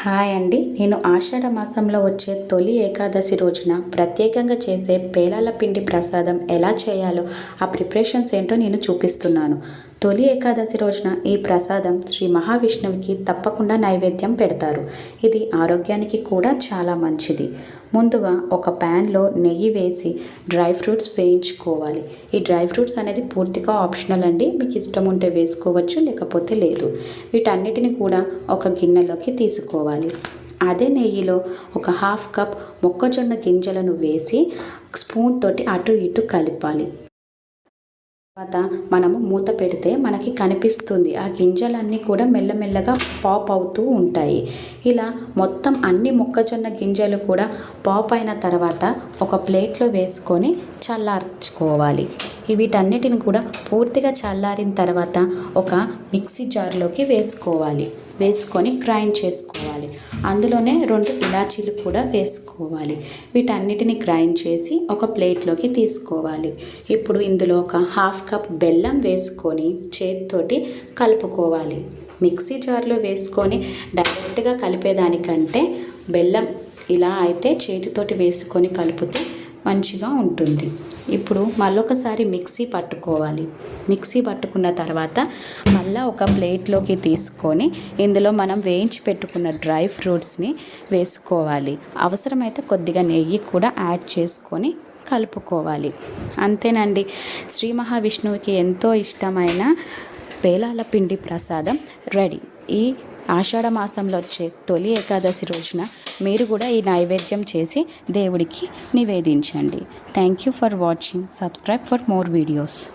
Hi అండి. నేను ఆషాఢ మాసంలో వచ్చే తొలి ఏకాదశి రోజున ప్రత్యేకంగా చేసే పేలాల పిండి ప్రసాదం ఎలా చేయాలో ఆ ప్రిపరేషన్స్ ఏంటో నేను చూపిస్తున్నాను. తొలి ఏకాదశి రోజున ఈ ప్రసాదం శ్రీ మహావిష్ణువుకి తప్పకుండా నైవేద్యం పెడతారు. ఇది ఆరోగ్యానికి కూడా చాలా మంచిది. ముందుగా ఒక ప్యాన్లో నెయ్యి వేసి డ్రై ఫ్రూట్స్ వేయించుకోవాలి. ఈ డ్రై ఫ్రూట్స్ అనేది పూర్తిగా ఆప్షనల్ అండి. మీకు ఇష్టం ఉంటే వేసుకోవచ్చు లేకపోతే లేదు. వీటన్నిటిని కూడా ఒక గిన్నెలోకి తీసుకోవాలి. అదే నెయ్యిలో ఒక హాఫ్ కప్ మొక్కజొన్న గింజలను వేసి స్పూన్ తోటి అటు ఇటు కలపాలి. తర్వాత మనము మూత పెడితే మనకి కనిపిస్తుంది. ఆ గింజలన్నీ కూడా మెల్లమెల్లగా పాప్ అవుతూ ఉంటాయి. ఇలా మొత్తం అన్ని మొక్కజొన్న గింజలు కూడా పాప్ అయిన తర్వాత ఒక ప్లేట్లో వేసుకొని చల్లార్చుకోవాలి. వీటన్నిటిని కూడా పూర్తిగా చల్లారిన తర్వాత ఒక మిక్సీ జార్లోకి వేసుకోవాలి. వేసుకొని గ్రైండ్ చేసుకోవాలి. అందులోనే రెండు ఇలాచీలు కూడా వేసుకోవాలి. వీటన్నిటిని గ్రైండ్ చేసి ఒక ప్లేట్లోకి తీసుకోవాలి. ఇప్పుడు ఇందులో ఒక హాఫ్ కప్ బెల్లం వేసుకొని చేతితోటి కలుపుకోవాలి. మిక్సీ జార్లో వేసుకొని డైరెక్ట్గా కలిపేదానికంటే బెల్లం ఇలా అయితే చేతితోటి వేసుకొని కలిపితే మంచిగా ఉంటుంది. ఇప్పుడు మళ్ళొకసారి మిక్సీ పట్టుకోవాలి. మిక్సీ పట్టుకున్న తర్వాత మళ్ళీ ఒక ప్లేట్లోకి తీసుకొని ఇందులో మనం వేయించి పెట్టుకున్న డ్రై ఫ్రూట్స్ని వేసుకోవాలి. అవసరమైతే కొద్దిగా నెయ్యి కూడా యాడ్ చేసుకొని కలుపుకోవాలి. అంతేనండి. శ్రీ మహావిష్ణువుకి ఎంతో ఇష్టమైన పేలాల పిండి ప్రసాదం రెడీ. ఈ ఆషాఢ మాసంలో వచ్చే తొలి ఏకాదశి రోజున మీరు కూడా ఈ నైవేద్యం చేసి దేవుడికి నివేదించండి. Thank you for watching subscribe for more videos